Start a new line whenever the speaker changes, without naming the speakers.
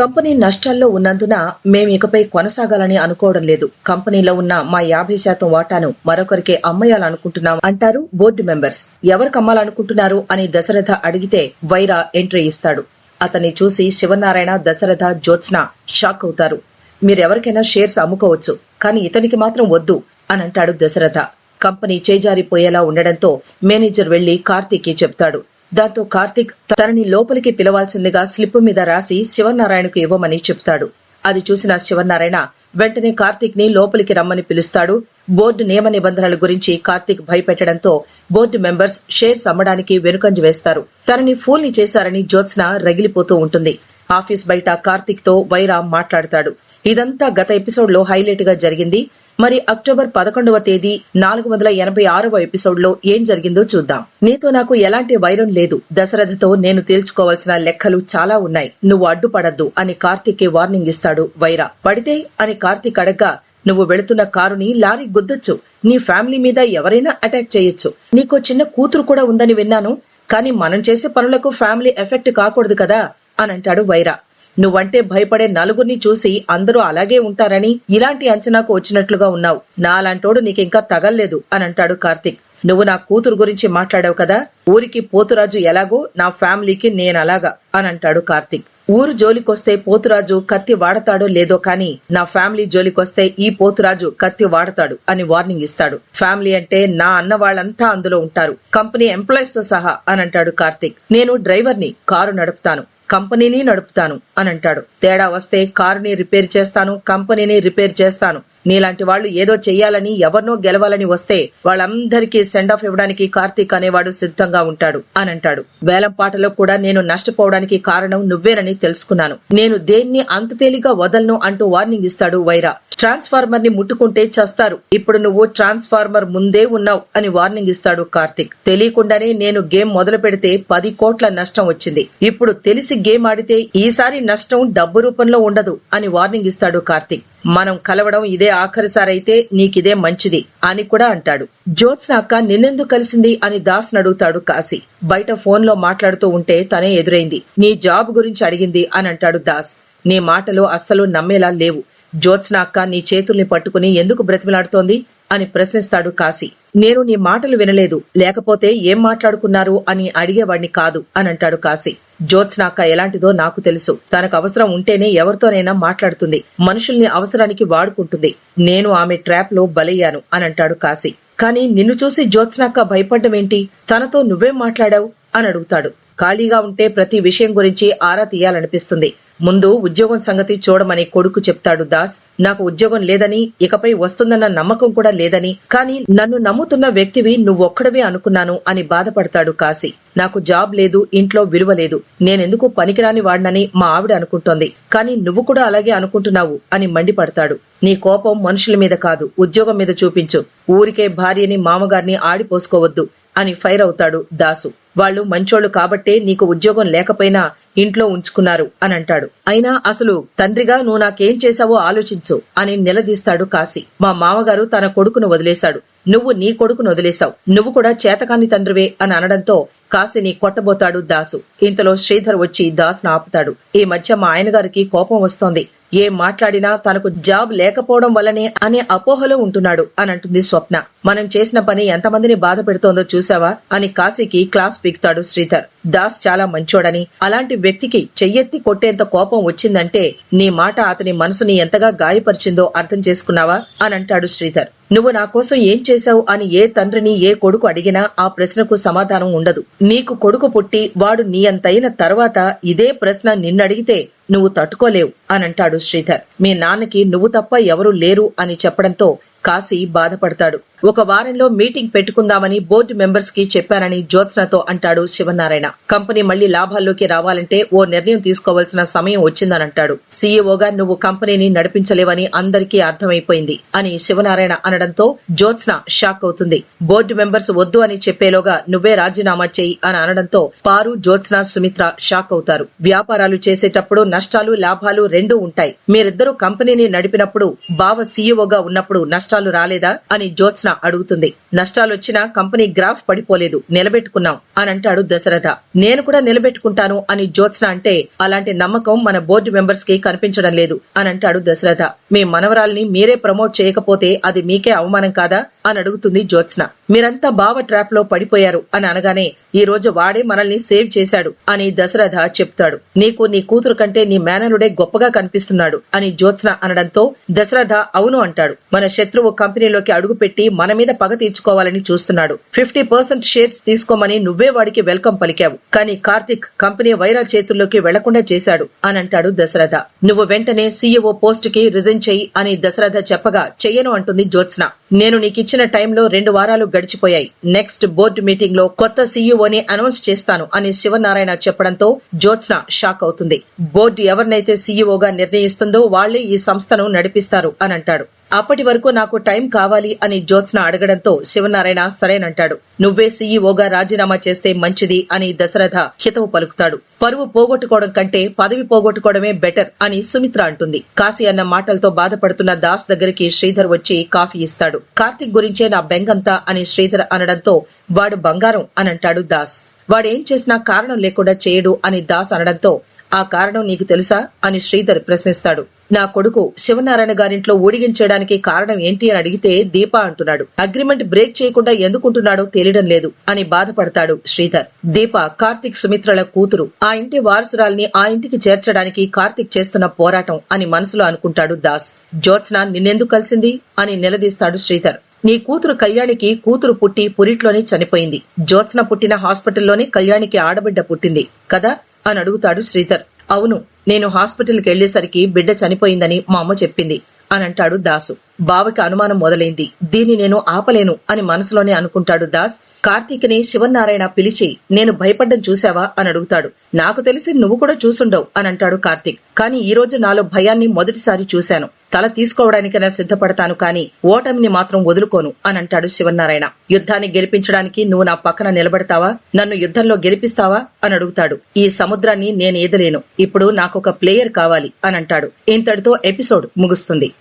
Company నష్టాల్లో ఉన్నందున మేము ఇకపై కొనసాగాలని అనుకోవడం లేదు. కంపెనీలో ఉన్న మా యాభై శాతం వాటాను మరొకరికి అమ్మేయాలనుకుంటున్నాం అంటారు బోర్డు మెంబర్స్. ఎవరికి అమ్మాలనుకుంటున్నారు అని దశరథ అడిగితే వైరా ఎంట్రీ ఇస్తాడు. అతన్ని చూసి శివనారాయణ దశరథ జ్యోత్స్న షాక్ అవుతారు. మీరెవరికైనా షేర్స్ అమ్ముకోవచ్చు కానీ ఇతనికి మాత్రం వద్దు అని అంటాడు దశరథ. కంపెనీ చేజారిపోయేలా ఉండడంతో మేనేజర్ వెళ్ళి కార్తీక్కి చెప్తాడు. దాంతో కార్తీక్ తనని లోపలికి పిలవాల్సిందిగా స్లిప్ మీద రాసి శివనారాయణకు ఇవ్వమని చెప్తాడు. అది చూసిన శివనారాయణ వెంటనే కార్తీక్ని లోపలికి రమ్మని పిలుస్తాడు. బోర్డు నియమ నిబంధనల గురించి కార్తీక్ భయపెట్టడంతో బోర్డు మెంబర్స్ షేర్స్ అమ్మడానికి వెనుకంజ వేస్తారు. తనని ఫోన్ని చేశారని జ్యోత్స్న రగిలిపోతూ ఉంటుంది. ఆఫీస్ బయట కార్తిక్తో వైరా మాట్లాడతాడు. ఇదంతా గత ఎపిసోడ్లో హైలైట్గా జరిగింది. మరి అక్టోబర్ పదకొండవ తేదీ నాలుగు వందల ఎనభై ఆరవ ఎపిసోడ్లో ఏం జరిగిందో చూద్దాం. నీతో నాకు ఎలాంటి వైరం లేదు. దశరథతో నేను తేల్చుకోవాల్సిన లెక్కలు చాలా ఉన్నాయి. నువ్వు అడ్డుపడద్దు అని కార్తిక్కి వార్నింగ్ ఇస్తాడు వైరా. పడితే అని కార్తిక్ అడగ్గా నువ్వు వెళుతున్న కారుని లారీ గుద్దొచ్చు. నీ ఫ్యామిలీ మీద ఎవరైనా అటాక్ చేయొచ్చు. నీకో చిన్న కూతురు కూడా ఉందని విన్నాను. కానీ మనం చేసే పనులకు ఫ్యామిలీ ఎఫెక్ట్ కాకూడదు కదా. అని అంటాడు వైరా. నువ్వంటే భయపడే నలుగురిని చూసి అందరూ అలాగే ఉంటారని ఇలాంటి అంచనాకు వచ్చినట్లుగా ఉన్నావు. నాలాంటోడు నీకింకా తగల్లేదు అని అంటాడు కార్తిక్. నువ్వు నా కూతురు గురించి మాట్లాడావు కదా? ఊరికి పోతురాజు ఎలాగో నా ఫ్యామిలీకి నేనలాగా అని అంటాడు కార్తిక్. ఊరు జోలికొస్తే పోతురాజు కత్తి వాడతాడో లేదో కానీ నా ఫ్యామిలీ జోలికొస్తే ఈ పోతురాజు కత్తి వాడతాడు అని వార్నింగ్ ఇస్తాడు. ఫ్యామిలీ అంటే నా అన్న వాళ్ళంతా అందులో ఉంటారు. కంపెనీ ఎంప్లాయీస్తో సహా అని అంటాడు కార్తిక్. నేను డ్రైవర్ని కారు నడుపుతాను. కంపెనీని నడుపుతాను అని అంటాడు. తేడా వస్తే కారుని రిపేర్ చేస్తాను కంపెనీని రిపేర్ చేస్తాను. నీలాంటి వాళ్ళు ఏదో చెయ్యాలని ఎవరినో గెలవాలని వస్తే వాళ్ళందరికీ సెండ్ ఆఫ్ ఇవ్వడానికి కార్తీక్ అనేవాడు సిద్ధంగా ఉంటాడు అని అంటాడు. వేలం పాటలో కూడా నేను నష్టపోవడానికి కారణం నువ్వేనని తెలుసుకున్నాను. నేను దేన్ని అంత తేలిగా వదలను అంటూ వార్నింగ్ ఇస్తాడు వైరా. ట్రాన్స్ఫార్మర్ని ముట్టుకుంటే చస్తారు. ఇప్పుడు నువ్వు ట్రాన్స్ఫార్మర్ ముందే ఉన్నావు అని వార్నింగ్ ఇస్తాడు కార్తిక్. తెలియకుండానే నేను గేమ్ మొదలు పెడితే పది కోట్ల నష్టం వచ్చింది. ఇప్పుడు తెలిసి గేమ్ ఆడితే ఈసారి నష్టం డబ్బు రూపంలో ఉండదు అని వార్నింగ్ ఇస్తాడు కార్తిక్. మనం కలవడం ఇదే ఆఖరిసారైతే నీకిదే మంచిది అని కూడా అంటాడు. జ్యోత్స్న అక్క నిన్నెందుకు కలిసింది అని దాస్ అడుగుతాడు కాశీ. బయట ఫోన్లో మాట్లాడుతూ ఉంటే తనే ఎదురైంది. నీ జాబ్ గురించి అడిగింది అని అంటాడు దాస్. నీ మాటలు అస్సలు నమ్మేలా లేవు. జ్యోత్స్న అక్క నీ చేతుల్ని పట్టుకుని ఎందుకు బ్రతిమలాడుతోంది అని ప్రశ్నిస్తాడు కాశీ. నేను నీ మాటలు వినలేదు లేకపోతే ఏం మాట్లాడుకున్నారు అని అడిగేవాణ్ణి కాదు అని అంటాడు కాశీ. జ్యోత్స్న అక్క ఎలాంటిదో నాకు తెలుసు. తనకు అవసరం ఉంటేనే ఎవరితోనైనా మాట్లాడుతుంది. మనుషుల్ని అవసరానికి వాడుకుంటుంది. నేను ఆమె ట్రాప్లో బలయ్యాను అని అంటాడు కాశీ. కానీ నిన్ను చూసి జ్యోత్స్నాక్క భయపడ్డమేంటి? తనతో నువ్వేం మాట్లాడావు? అని అడుగుతాడు. ఖాళీగా ఉంటే ప్రతి విషయం గురించి ఆరా తీయాలనిపిస్తుంది. ముందు ఉద్యోగం సంగతి చూడమని కొడుకు చెప్తాడు దాస్. నాకు ఉద్యోగం లేదని ఇకపై వస్తుందన్న నమ్మకం కూడా లేదని కానీ నన్ను నమ్ముతున్న వ్యక్తివి నువ్వొక్కడవే అనుకున్నాను అని బాధపడతాడు కాశీ. నాకు జాబ్ లేదు ఇంట్లో విలువ లేదు. నేనెందుకు పనికిరాని వాడినని మా ఆవిడ అనుకుంటోంది. కానీ నువ్వు కూడా అలాగే అనుకుంటున్నావు అని మండిపడతాడు. నీ కోపం మనుషుల మీద కాదు ఉద్యోగం మీద చూపించు. ఊరికే భార్యని మామగారిని ఆడిపోసుకోవద్దు అని ఫైర్ అవుతాడు దాసు. వాళ్ళు మంచోళ్ళు కాబట్టే నీకు ఉద్యోగం లేకపోయినా ఇంట్లో ఉంచుకున్నారు అని అంటాడు అయినా అసలు తండ్రిగా నువ్వు నాకేం చేశావో ఆలోచించు అని నిలదీస్తాడు కాశీ. మా మామగారు తన కొడుకును వదిలేశాడు. నువ్వు నీ కొడుకును వదిలేశావు. నువ్వు కూడా చేతకాని తండ్రివే అని అనడంతో కాశీని కొట్టబోతాడు దాసు. ఇంతలో శ్రీధర్ వచ్చి దాస్ను ఆపుతాడు. ఈ మధ్య మా ఆయనగారికి కోపం వస్తోంది. ఏం మాట్లాడినా తనకు జాబ్ లేకపోవడం వల్లనే అనే అపోహలో ఉంటున్నాడు అని అంటుంది స్వప్న. మనం చేసిన పని ఎంతమందిని బాధ పెడుతోందో చూసావా అని కాశీకి క్లాస్ పీక్తాడు శ్రీధర్. దాస్ చాలా మంచోడని అలాంటి వ్యక్తికి చెయ్యెత్తి కొట్టేంత కోపం వచ్చిందంటే నీ మాట అతని మనసుని ఎంతగా గాయపరిచిందో అర్థం చేసుకున్నావా? అని అంటాడు శ్రీధర్. నువ్వు నా కోసం ఏం చేశావు అని ఏ తండ్రిని ఏ కొడుకు అడిగినా ఆ ప్రశ్నకు సమాధానం ఉండదు. నీకు కొడుకు పుట్టి వాడు నీ అంతైన తర్వాత ఇదే ప్రశ్న నిన్నడిగితే నువ్వు తట్టుకోలేవు అని అంటాడు శ్రీధర్. మీ నాన్నకి నువ్వు తప్ప ఎవరూ లేరు అని చెప్పడంతో కాశీ బాధపడతాడు. ఒక వారంలో మీటింగ్ పెట్టుకుందామని బోర్డు మెంబర్స్కి చెప్పానని జ్యోత్స్నతో అంటాడు శివనారాయణ. కంపెనీ మళ్ళీ లాభాల్లోకి రావాలంటే ఓ నిర్ణయం తీసుకోవాల్సిన సమయం వచ్చిందని అంటాడు సీఈఓగా నువ్వు కంపెనీని నడిపించలేవని అందరికీ అర్థమైపోయింది అని శివనారాయణ అనడంతో జ్యోత్స్న షాక్ అవుతుంది. బోర్డు మెంబర్స్ వద్దు అని చెప్పేలోగా నువ్వే రాజీనామా చేయి అని అనడంతో పారు జ్యోత్స్న సుమిత్ర షాక్ అవుతారు. వ్యాపారాలు చేసేటప్పుడు నష్టాలు లాభాలు రెండూ ఉంటాయి. మీరిద్దరూ కంపెనీని నడిపినప్పుడు బావ సీఈఓగా ఉన్నప్పుడు నష్టాలు రాలేదా? అని జ్యోత్స్న జ్యోత్స్న అడుగుతుంది. నష్టాలొచ్చినా కంపెనీ గ్రాఫ్ పడిపోలేదు. నిలబెట్టుకున్నాం అని అంటాడు దశరథ. నేను కూడా నిలబెట్టుకుంటాను అని జ్యోత్స్న అంటే అలాంటి నమ్మకం మన బోర్డు మెంబర్స్కి కనిపించడం లేదు అని అంటాడు దశరథ. మీ మనవరాల్ని మీరే ప్రమోట్ చేయకపోతే అది మీకే అవమానం కాదా అని అడుగుతుంది జ్యోత్స్న. మీరంతా బావ ట్రాప్లో పడిపోయారు అని అనగానే ఈ రోజు వాడే మనల్ని సేవ్ చేశాడు అని దశరథ చెప్తాడు. నీకు నీ కూతురు కంటే నీ మేనలుడే గొప్పగా కనిపిస్తున్నాడు అని జ్యోత్స్న అనడంతో దశరథ అవును అంటాడు. మన శత్రువు కంపెనీలోకి అడుగుపెట్టి మన మీద పగ తీర్చుకోవాలని చూస్తున్నాడు. ఫిఫ్టీ పర్సెంట్ షేర్స్ తీసుకోమని నువ్వే వాడికి వెల్కమ్ పలికావు. కానీ కార్తిక్ కంపెనీ వైరా చేతుల్లోకి వెళ్ళకుండా చేశాడు అని అంటాడు దశరథ. నువ్వు వెంటనే సీఈఓ పోస్ట్కి రిజైన్ చెయ్యి అని దశరథ చెప్పగా చెయ్యను అంటుంది జ్యోత్స్న. నేను నీకిచ్చిన టైంలో రెండు వారాలు గడిచిపోయాయి. నెక్స్ట్ బోర్డు మీటింగ్లో కొత్త సీఈఓని అనౌన్స్ చేస్తాను అని శివనారాయణ చెప్పడంతో జ్యోత్స్న షాక్ అవుతుంది. బోర్డు ఎవరినైతే సీఈఓగా నిర్ణయిస్తుందో వాళ్ళే ఈ సంస్థను నడిపిస్తారు అని అంటాడు. అప్పటి వరకు నాకు టైం కావాలి అని జ్యోత్స్న అడగడంతో శివనారాయణ సరేనంటాడు. నువ్వే సీఈఓగా రాజీనామా చేస్తే మంచిది అని దశరథ హితవు పలుకుతాడు. పరువు పోగొట్టుకోవడం కంటే పదవి పోగొట్టుకోవడమే బెటర్ అని సుమిత్ర అంటుంది. కాశీ అన్న మాటలతో బాధపడుతున్న దాస్ దగ్గరికి శ్రీధర్ వచ్చి కాఫీ ఇస్తాడు. కార్తిక్ గురించే నా బెంగంతా అని శ్రీధర్ అనడంతో వాడు బంగారం అని అంటాడు దాస్. వాడేం చేసినా కారణం లేకుండా చేయడు అని దాస్ అనడంతో ఆ కారణం నీకు తెలుసా? అని శ్రీధర్ ప్రశ్నిస్తాడు. నా కొడుకు శివనారాయణ గారింట్లో ఊడిగించడానికి కారణం ఏంటి అని అడిగితే దీప అంటున్నాడు. అగ్రిమెంట్ బ్రేక్ చేయకుండా ఎందుకుంటున్నాడో తెలియడం లేదు అని బాధపడతాడు శ్రీధర్. దీప కార్తిక్ సుమిత్రల కూతురు. ఆ ఇంటి వారసురాల్ని ఆ ఇంటికి చేర్చడానికి కార్తిక్ చేస్తున్న పోరాటం అని మనసులో అనుకుంటాడు దాస్. జ్యోత్స్న నిన్నెందుకు కలిసింది అని నిలదీస్తాడు శ్రీధర్. నీ కూతురు కళ్యాణికి కూతురు పుట్టి పురిట్లోనే చనిపోయింది. జ్యోత్స్న పుట్టిన హాస్పిటల్లోనే కళ్యాణికి ఆడబిడ్డ పుట్టింది కదా అని అడుగుతాడు శ్రీధర్. అవును నేను హాస్పిటల్కి వెళ్ళేసరికి బిడ్డ చనిపోయిందని మా అమ్మ చెప్పింది అని అంటాడు దాసు. బావకి అనుమానం మొదలైంది. దీన్ని నేను ఆపలేను అని మనసులోనే అనుకుంటాడు దాస్. కార్తీక్ని శివనారాయణ పిలిచి నేను భయపడ్డం చూశావా? అని అడుగుతాడు. నాకు తెలిసి నువ్వు కూడా చూసుండవు అని అంటాడు కార్తీక్. కానీ ఈ రోజు నాలో భయాన్ని మొదటిసారి చూశాను. తల తీసుకోవడానికైనా సిద్ధపడతాను కానీ ఓటమిని మాత్రం వదులుకోను అని అంటాడు శివనారాయణ యుద్ధాన్ని గెలిపించడానికి నువ్వు నా పక్కన నిలబడతావా? నన్ను యుద్ధంలో గెలిపిస్తావా? అని అడుగుతాడు. ఈ సముద్రాన్ని నేను ఈదలేను ఇప్పుడు నాకొక ప్లేయర్ కావాలి అని అంటాడు. ఇంతటితో ఎపిసోడ్ ముగుస్తుంది.